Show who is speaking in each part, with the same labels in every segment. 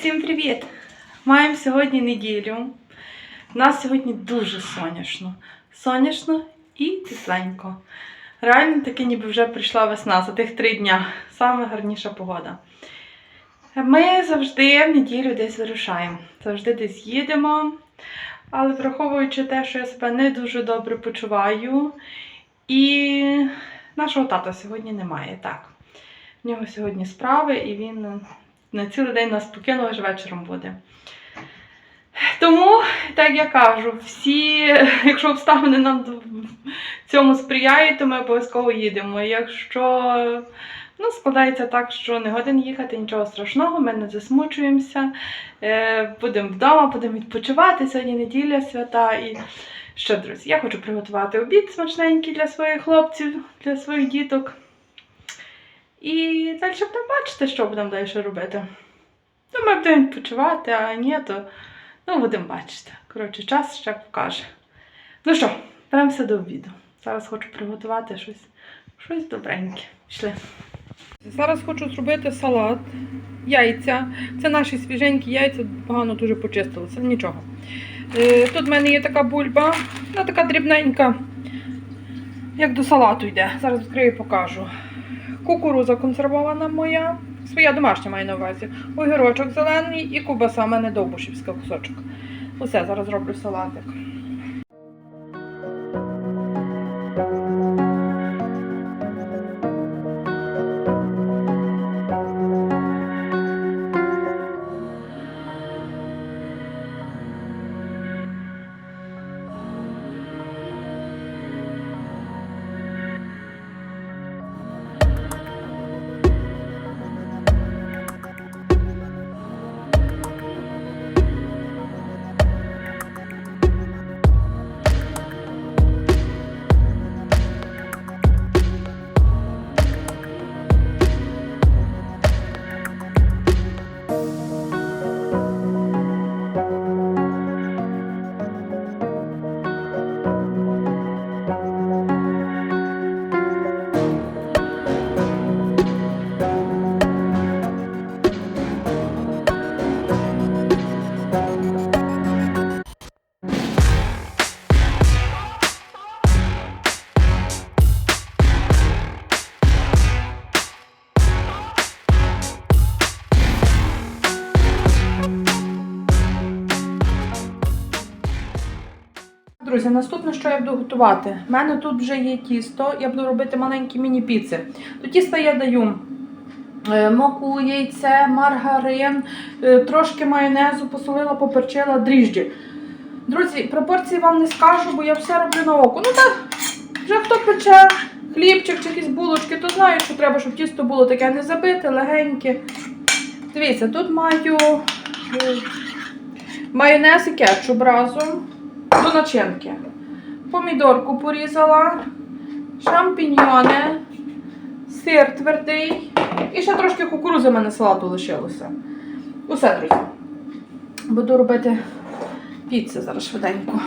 Speaker 1: всім привіт! Маємо сьогодні неділю. У нас сьогодні дуже сонячно. Сонячно і тепленько. Реально таки ніби вже прийшла весна за тих три дня. Саме гарніша погода. Ми завжди в неділю десь вирушаємо. Завжди десь їдемо. Але враховуючи те, що я себе не дуже добре почуваю, і нашого тата сьогодні немає. Так. В нього сьогодні справи, і він на цілий день нас покинув, аж вечором буде. Тому, так я кажу, всі, якщо обставини нам цьому сприяють, то ми обов'язково їдемо. Якщо ну, складається так, що не годин їхати, нічого страшного, ми не засмучуємося. Е, будемо вдома, будемо відпочивати. Сьогодні неділя свята. І що, друзі, я хочу приготувати обід смачненький для своїх хлопців, для своїх діток. І далі будемо бачити, що будемо далі робити. Ну, ми будемо відпочивати, а ні, то ну, будемо бачити. Коротше, час ще покаже. Ну що, беремося до обіду. Зараз хочу приготувати щось, щось добреньке. Пішли. Зараз хочу зробити салат, яйця. Це наші свіженькі яйця, погано дуже почистилися, нічого. Е, Тут в мене є така бульба, вона така дрібненька, як до салату йде. Зараз відкрию і покажу. Кукуруза консервована моя, своя домашня маю на увазі. Огірочок зелений і кубаса, в мене довбушівська кусочок. Усе, зараз роблю салатик. Друзі, наступне, що я буду готувати. У мене тут вже є тісто, я буду робити маленькі міні-піци. До тіста я даю е, муку, яйце, маргарин, е, трошки майонезу, посолила, поперчила, дріжджі. Друзі, пропорції вам не скажу, бо я все роблю на око. Ну так, вже хто пече хлібчик чи якісь булочки, то знають, що треба, щоб тісто було таке не забите, легеньке. Дивіться, тут маю майонез і кетчуп разом до начинки. Помідорку порізала, шампіньйони, сир твердий і ще трошки кукурузи в мене салату лишилося. Усе, друзі. Буду робити піцу зараз швиденько.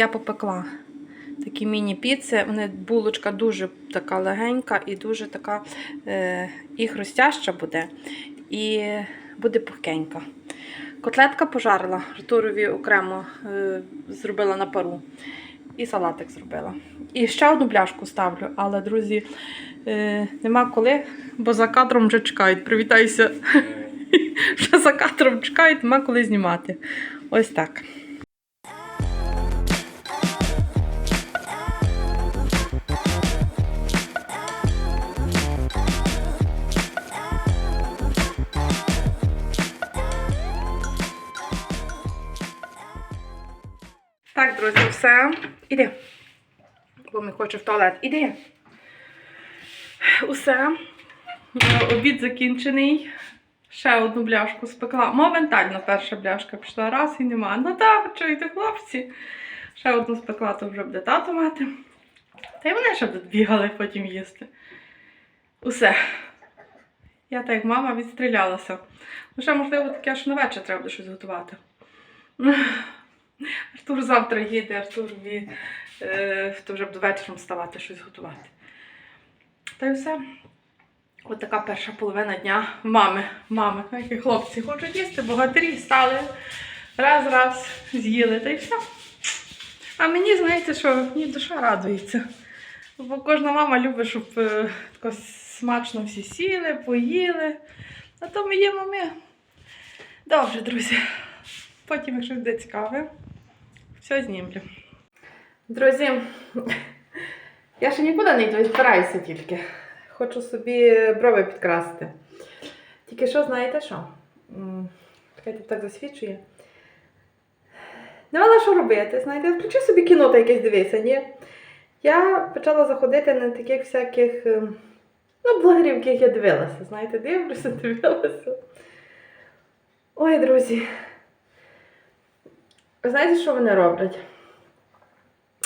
Speaker 1: Я попекла такі міні-піци. Вони булочка дуже така легенька і дуже така е, і хрустяща буде, і буде пухкенька. Котлетка пожарила, Артурові окремо е, зробила на пару. І салатик зробила. І ще одну бляшку ставлю, але, друзі, е, нема коли, бо за кадром вже чекають. Привітайся. Вже за кадром чекають, нема коли знімати. Ось так. Усе. Іди. Бо ми хоче в туалет. Іди. Усе. Обід закінчений. Ще одну бляшку спекла. Моментально перша бляшка пішла раз і нема. Ну так, чуєте, хлопці. Ще одну спекла, то вже буде тато мати. Та й вони ще будуть бігали потім їсти. Усе. Я так як мама відстрілялася. Ну, ще, можливо, таке, що на вечір треба буде щось готувати. Артур завтра їде, Артур е, то вже буде вечором вставати, щось готувати. Та й все. От така перша половина дня мами. Мами, які хлопці хочуть їсти, богатирі стали, раз-раз з'їли, та й все. А мені, знаєте, що мені душа радується. Бо кожна мама любить, щоб е, тако смачно всі сіли, поїли. А то ми їмо ми. Добре, друзі. Потім, якщо буде цікаве, все знімлю. Друзі, я ще нікуди не йду, тільки. Хочу собі брови підкрасити. Тільки що, знаєте що? Чекайте, так засвічує. Не мала що робити, знаєте, включи собі кіно та якесь дивися, ні? Я почала заходити на таких всяких ем, ну, блогерів, яких я дивилася. Знаєте, дивлюся, дивилася. Ой, друзі. Знаєте, що вони роблять?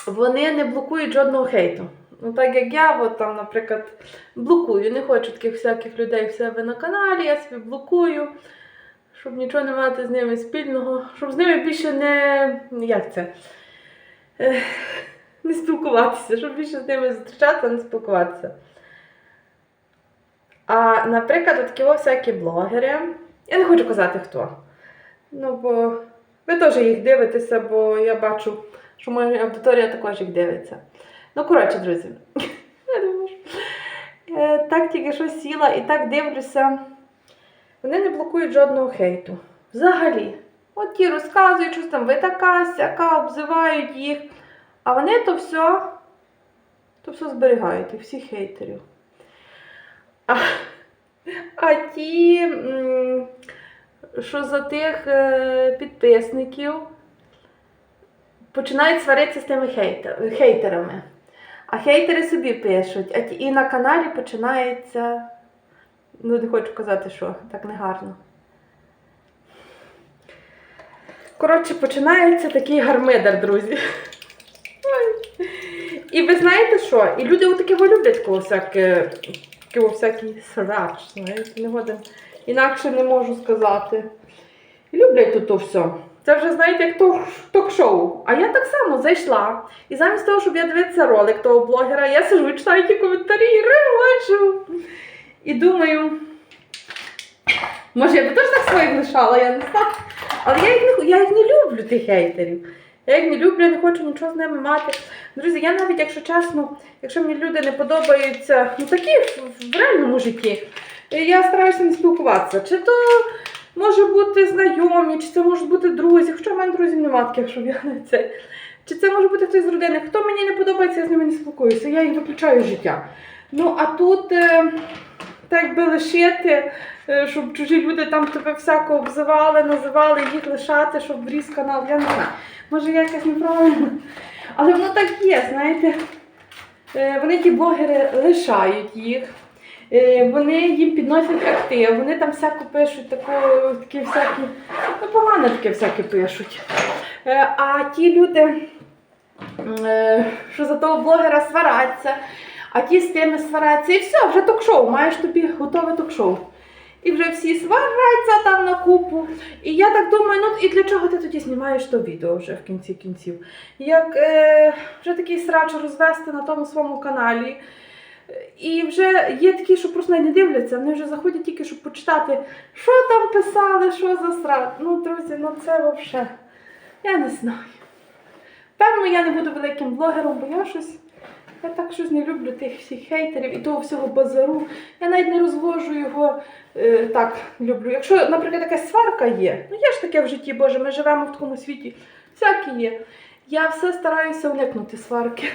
Speaker 1: Вони не блокують жодного хейту. Ну, так як я, от там, наприклад, блокую. Не хочу таких всяких людей в себе на каналі, я собі блокую, щоб нічого не мати з ними спільного, щоб з ними більше не. як це? Не спілкуватися, щоб більше з ними зустрічатися, не спілкуватися. А, наприклад, от такі всякі блогери. Я не хочу казати хто. Ну, бо ви теж їх дивитеся, бо я бачу, що моя аудиторія також їх дивиться. Ну, коротше, друзі, я думаю, е, так тільки що сіла і так дивлюся. Вони не блокують жодного хейту. Взагалі. От ті розказують, щось там ви така, сяка, обзивають їх. А вони то все, то все зберігають, і всіх хейтерів. А, а ті, м, що за тих е, підписників, починають сваритися з тими хейтер, хейтерами. А хейтери собі пишуть, а ті, і на каналі починається. Ну, не хочу казати, що так негарно. Коротше, починається такий гармидар, друзі. І ви знаєте що? І люди отаке люблять всяке, всякий срач, знаєте, не годен. Інакше не можу сказати. Люблять тут то все. Це вже, знаєте, як ток- ток-шоу. А я так само зайшла. І замість того, щоб я дивитися ролик того блогера, я сижу і читаю ті коментарі і ревочу. І думаю, може я би теж так своїх лишала, я не знаю. Але я їх не, я їх не люблю, тих хейтерів. Я їх не люблю, я не хочу нічого з ними мати. Друзі, я навіть, якщо чесно, якщо мені люди не подобаються, ну такі в реальному житті, я стараюся не спілкуватися. Чи то може бути знайомі, чи це можуть бути друзі. Хоча в мене друзів немає таких, щоб я не це. Чи це може бути хтось з родини. Хто мені не подобається, я з ними не спілкуюся. Я їх виключаю з життя. Ну, а тут е, так би лишити, е, щоб чужі люди там тебе всяко обзивали, називали, їх лишати, щоб вріс канал. Я не знаю. Може, я якась неправильно. Але воно так є, знаєте. Е, ті блогери лишають їх. Е, Вони їм підносять актив, вони там всяко пишуть таку, такі всякі, ну погано таке всяке пишуть. Е, А ті люди, е, що за того блогера свараться, а ті з тими свараться, і все, вже ток-шоу, маєш тобі готове ток-шоу. І вже всі сваряться там на купу. І я так думаю, ну і для чого ти тоді знімаєш то відео вже в кінці кінців? Як е, вже такий срач розвести на тому своєму каналі. І вже є такі, що просто навіть не дивляться, вони вже заходять тільки, щоб почитати, що там писали, що за срач. Ну, друзі, ну це взагалі. Я не знаю. Певно, я не буду великим блогером, бо я щось. Я так щось не люблю тих всіх хейтерів і того всього базару. Я навіть не розвожу його е, так люблю. Якщо, наприклад, якась сварка є, ну є ж таке в житті, Боже, ми живемо в такому світі, всякі є. Я все стараюся уникнути сварки.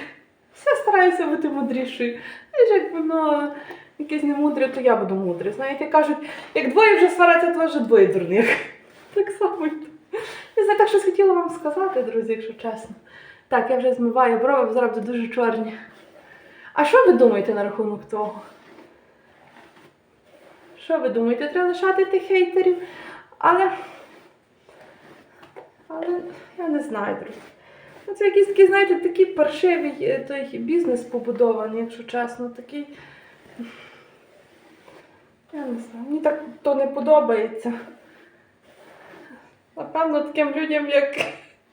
Speaker 1: Все стараюся бути мудрішою. Знаєш, як воно якесь не мудре, то я буду мудре. Знаєте, кажуть, як двоє вже сваряться, то вже двоє дурних. Так само. Не знаю, так щось хотіла вам сказати, друзі, якщо чесно. Так, я вже змиваю брови, бо зараз дуже чорні. А що ви думаєте на рахунок того? Що ви думаєте? Треба лишати тих хейтерів? Але. Але я не знаю, друзі. Це якийсь такий, знаєте, такий паршивий е, той бізнес побудований, якщо чесно, такий. Я не знаю, мені так то не подобається. Напевно, таким людям, як,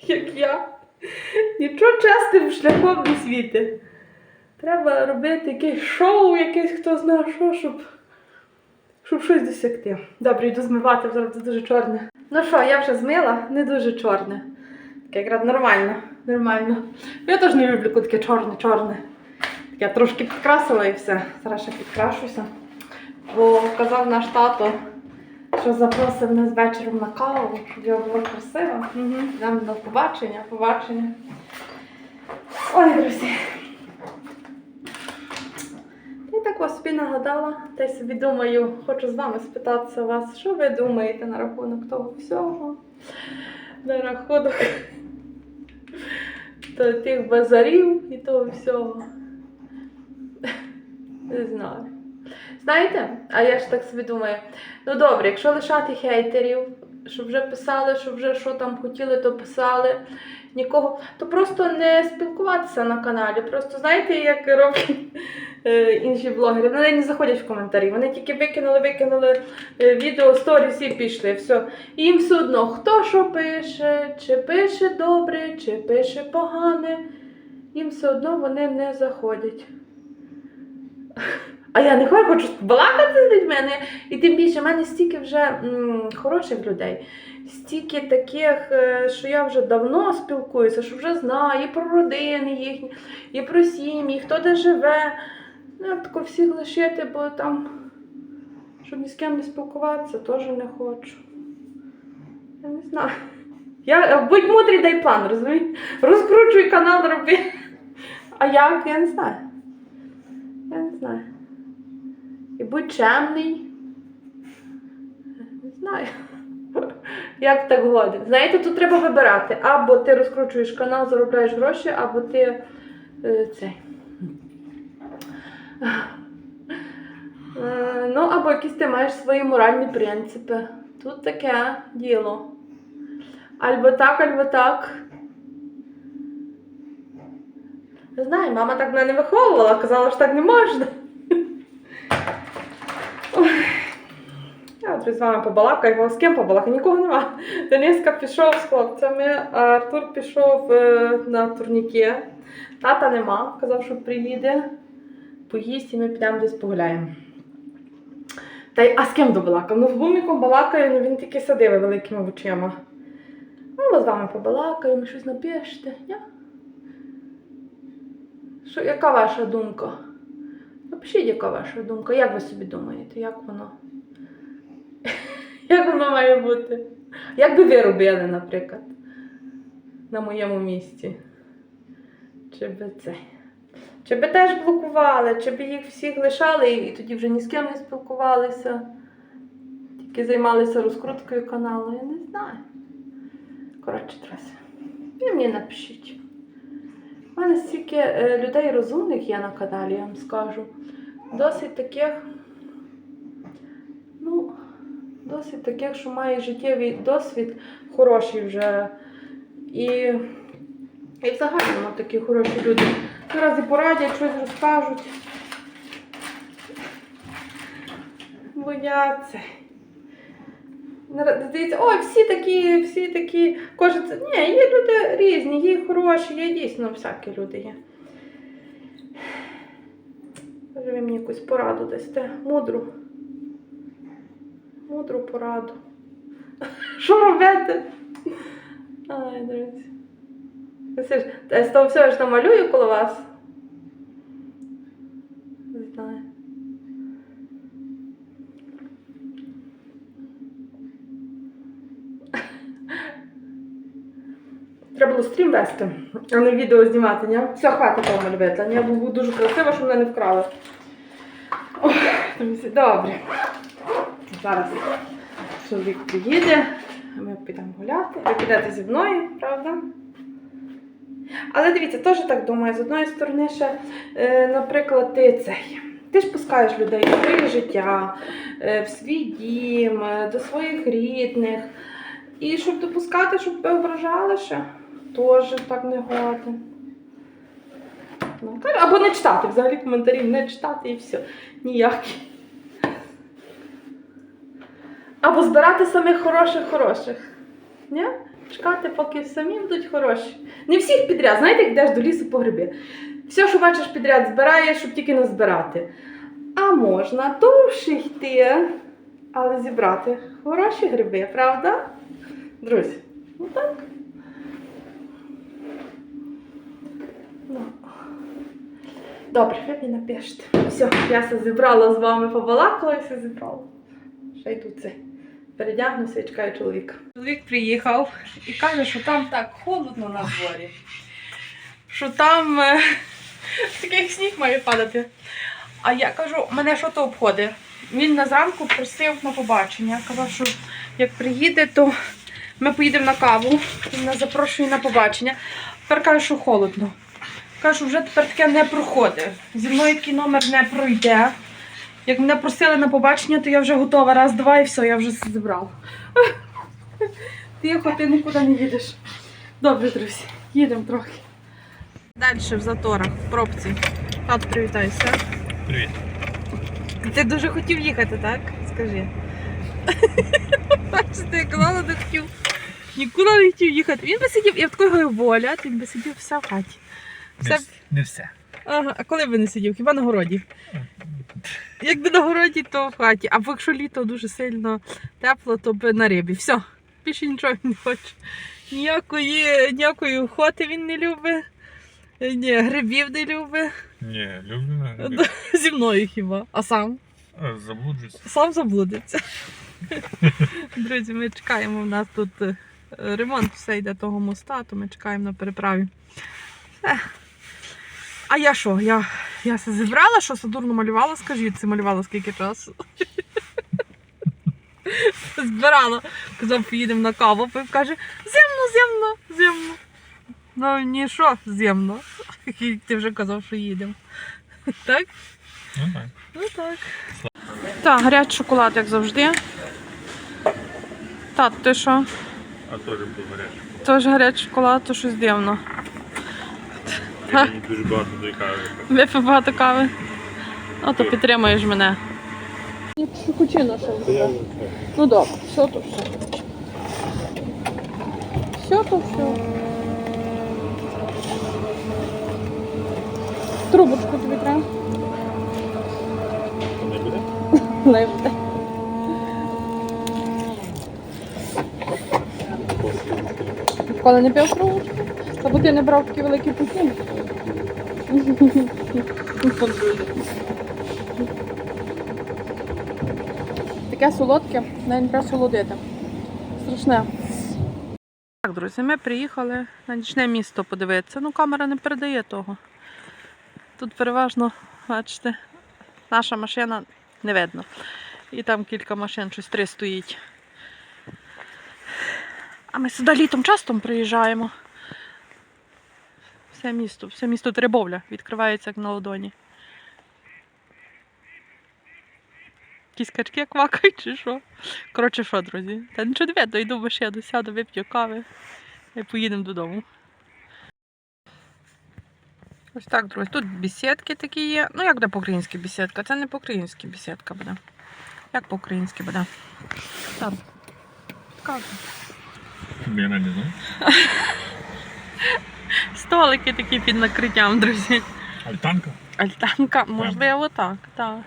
Speaker 1: як я, нічого чесним шляхом не світи. Треба робити якесь шоу, якесь хто знає що, щоб, щоб щось досягти. Добре, йду змивати, зараз це дуже чорне. Ну що, я вже змила, не дуже чорне. Таке якраз нормально, нормально. Я теж не люблю коли таке чорне-чорне. Я трошки підкрасила і все. Зараз ще підкрашуся. Бо казав наш тато, що запросив нас вечором на каву, щоб його було красиво. Угу. Йдемо на побачення, побачення. Ой, друзі. Я так вас собі нагадала, та й собі думаю, хочу з вами спитатися вас, що ви думаєте на рахунок того всього, на рахунок та тих базарів і того всього. Не знаю. Знаєте, а я ж так собі думаю, ну добре, якщо лишати хейтерів, щоб вже писали, щоб вже що там хотіли, то писали. Нікого, то просто не спілкуватися на каналі. Просто знаєте, як роблять інші блогери, вони не заходять в коментарі. Вони тільки викинули, викинули е, відео, сторіс і пішли. Все. Їм все одно, хто що пише, чи пише добре, чи пише погане. Їм все одно вони не заходять. А я не хочу, хочу балакати з людьми. І тим більше в мене стільки вже м, хороших людей, стільки таких, е, що я вже давно спілкуюся, що вже знаю і про родини їхні, і про сім'ї, хто де живе. Ну, як тако всіх лишити, бо там, щоб ні з ким не спілкуватися, теж не хочу. Я не знаю. Я, будь мудрий, дай план, розумієш? Розкручуй канал, роби. А як? Я не знаю. Я не знаю. І будь чемний. Не знаю. Як так годин? Знаєте, тут треба вибирати. Або ти розкручуєш канал, заробляєш гроші, або ти е, цей. Е, ну, або якісь ти маєш свої моральні принципи. Тут таке діло. Альбо так, альбо так. Не знаю, мама так мене не виховувала, казала, що так не можна. Я от з вами побалакаю, з ким побалакаю? Нікого нема. Дениска пішов з хлопцями, а Артур пішов е, на турніки. Тата нема, казав, що приїде, поїсть і ми підемо десь погуляємо. Та й а з ким добалакав? Ну, з гуміком балакаю, ну він тільки садивий великими очима. Ну, ми з вами побалакаємо, щось напишете. Ні? Що, яка ваша думка? Напишіть, яка ваша думка. Як ви собі думаєте, як воно? Як воно має бути? Як би ви робили, наприклад, на моєму місці? Чи би це? Чи би теж блокували, чи би їх всіх лишали і тоді вже ні з ким не спілкувалися, тільки займалися розкруткою каналу, я не знаю. Коротше, траса. Ви мені напишіть. У мене стільки е, людей розумних є на каналі, я вам скажу. Досить таких, ну, досить таких, що має життєвий досвід хороший вже. І, і взагалі ну, такі хороші люди. Зараз і порадять, щось розкажуть. Бо я Здається, ой, всі такі, всі такі. Кожен. Ні, є люди різні, є хороші, є дійсно всякі люди є. Може, ви мені якусь пораду дасте. Мудру. Мудру пораду. Що робити? Ай, друзі. Це ж, з того всього ж намалюю коло вас. Знаю. Треба було стрім вести, а не відео знімати, ні? Все, хватить того малювати. Я був дуже красиво, щоб мене не вкрали. Друзі, добре. Зараз чоловік приїде, ми підемо гуляти. Ви підете зі мною, правда? Але дивіться, теж так думаю. З одної сторони, ще, е, наприклад, ти цей. Ти ж пускаєш людей в своє життя, е, в свій дім, е, до своїх рідних. І щоб допускати, щоб тебе ображали ще, теж так не годен. Ну, або не читати, взагалі коментарів не читати і все. Ніякі. Або збирати самих хороших хороших. Ні? Чекати, поки самі будуть хороші. Не всіх підряд, знаєте, як йдеш до лісу по гриби. Все, що бачиш підряд, збираєш, щоб тільки не збирати. А можна довше йти, але зібрати хороші гриби, правда? Друзі, ну так. Ну. Добре, ви мені напишете. Все, я все зібрала з вами, побалакала і зібрала. Ще йду це. Передягнуся і чекаю чоловіка. Чоловік приїхав і каже, що там так холодно на дворі. Що там е, такий сніг має падати. А я кажу, мене що то обходить. Він на зранку просив на побачення. Казав, що як приїде, то ми поїдемо на каву. Він нас запрошує на побачення. Тепер каже, що холодно. Кажу, вже тепер таке не проходить. Зі мною такий номер не пройде. Як мене просили на побачення, то я вже готова. Раз, два і все, я вже все зібрала. Тихо, ти нікуди не їдеш. Добре, друзі, їдемо трохи. Далі в заторах, в пробці. Тато, привітайся.
Speaker 2: Привіт.
Speaker 1: Ти дуже хотів їхати, так? Скажи. Бачите, я казала, не хотів. Нікуди не хотів їхати. Він би сидів, я в такої воля, він би сидів все в хаті. Все...
Speaker 2: не все.
Speaker 1: Ага, а коли би не сидів? Хіба на городі? Якби на городі, то в хаті. А якщо літо дуже сильно тепло, то би на рибі. Все, більше нічого не хоче. Ніякої, ніякої охоти він не любить. Ні, грибів не любить.
Speaker 2: Ні, люблю. люблю.
Speaker 1: Зі мною хіба. А сам?
Speaker 2: А, Заблуджусь.
Speaker 1: Сам заблудиться. Друзі, ми чекаємо. У нас тут е, ремонт все йде того моста, то ми чекаємо на переправі. Все. А я що? Я, я все зібрала, що садурно малювала, скажіть, це малювала скільки часу. Збирала. Казав, поїдемо на каву, пив, каже, земно, земно, земно. Ну ні, що земно. Ти вже казав, що їдемо. Так?
Speaker 2: Ну так.
Speaker 1: Ну так. Так, гарячий шоколад, як завжди. Тат, ти що?
Speaker 2: А теж був гарячий.
Speaker 1: Теж гарячий шоколад, то щось дивно. Ха.
Speaker 2: Мені дуже багато до кави.
Speaker 1: Випив багато кави. Ну, то підтримуєш мене. Якщо кучина що Ну добре, все то все. Все то все. Трубочку тобі треба.
Speaker 2: Не буде?
Speaker 1: Не буде. Коли не пив трубочку? Або ти не брав такі великі пухи? Таке солодке, навіть треба солодити. Страшне. Так, друзі, ми приїхали на нічне місто подивитися. Ну, камера не передає того. Тут переважно, бачите, наша машина не видно. І там кілька машин, щось три стоїть. А ми сюди літом часто приїжджаємо. Все місто, все місто Теребовля відкривається як на ладоні. Якісь качки квакають чи що? Коротше, що, друзі? Та нічого не видно, йду в машину, сяду, вип'ю кави і поїдемо додому. Ось так, друзі. Тут бесідки такі є. Ну, як буде по-українськи бесідка? Це не по-українськи бесідка буде. Як по-українськи буде? Так. Кажу.
Speaker 2: Я не знаю.
Speaker 1: Столики такі під накриттям, друзі.
Speaker 2: Альтанка?
Speaker 1: Альтанка, можливо, так, так.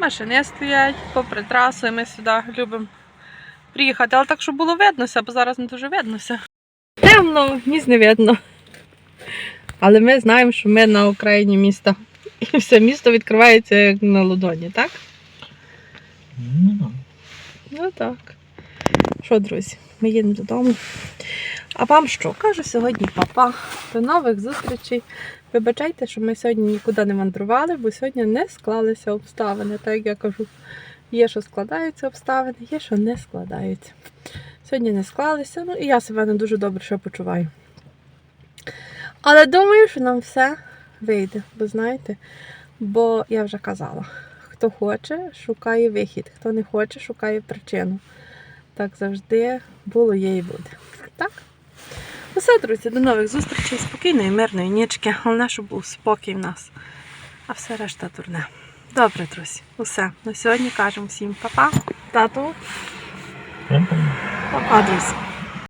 Speaker 1: Машини стоять попри трасу, і ми сюди любимо приїхати. Але так, щоб було виднося, бо зараз не дуже виднося. Темно, ніс не видно. Але ми знаємо, що ми на окраїні міста. І все місто відкривається як на ладоні, так?
Speaker 2: Ну,
Speaker 1: Ну так. Що, друзі, ми їдемо додому. А вам що? Кажу сьогодні папа. До нових зустрічей. Вибачайте, що ми сьогодні нікуди не мандрували, бо сьогодні не склалися обставини. Так як я кажу, є, що складаються обставини, є, що не складаються. Сьогодні не склалися, ну і я себе не дуже добре ще почуваю. Але думаю, що нам все вийде, бо знаєте, бо я вже казала, хто хоче, шукає вихід, хто не хоче, шукає причину. Так завжди було, є і буде. Так? Усе, друзі, до нових зустрічей, спокійної, мирної нічки. Головне, щоб був спокій в нас. А все решта дурне. Добре, друзі, усе. На сьогодні кажемо всім па-па. Тату, па-па, друзі.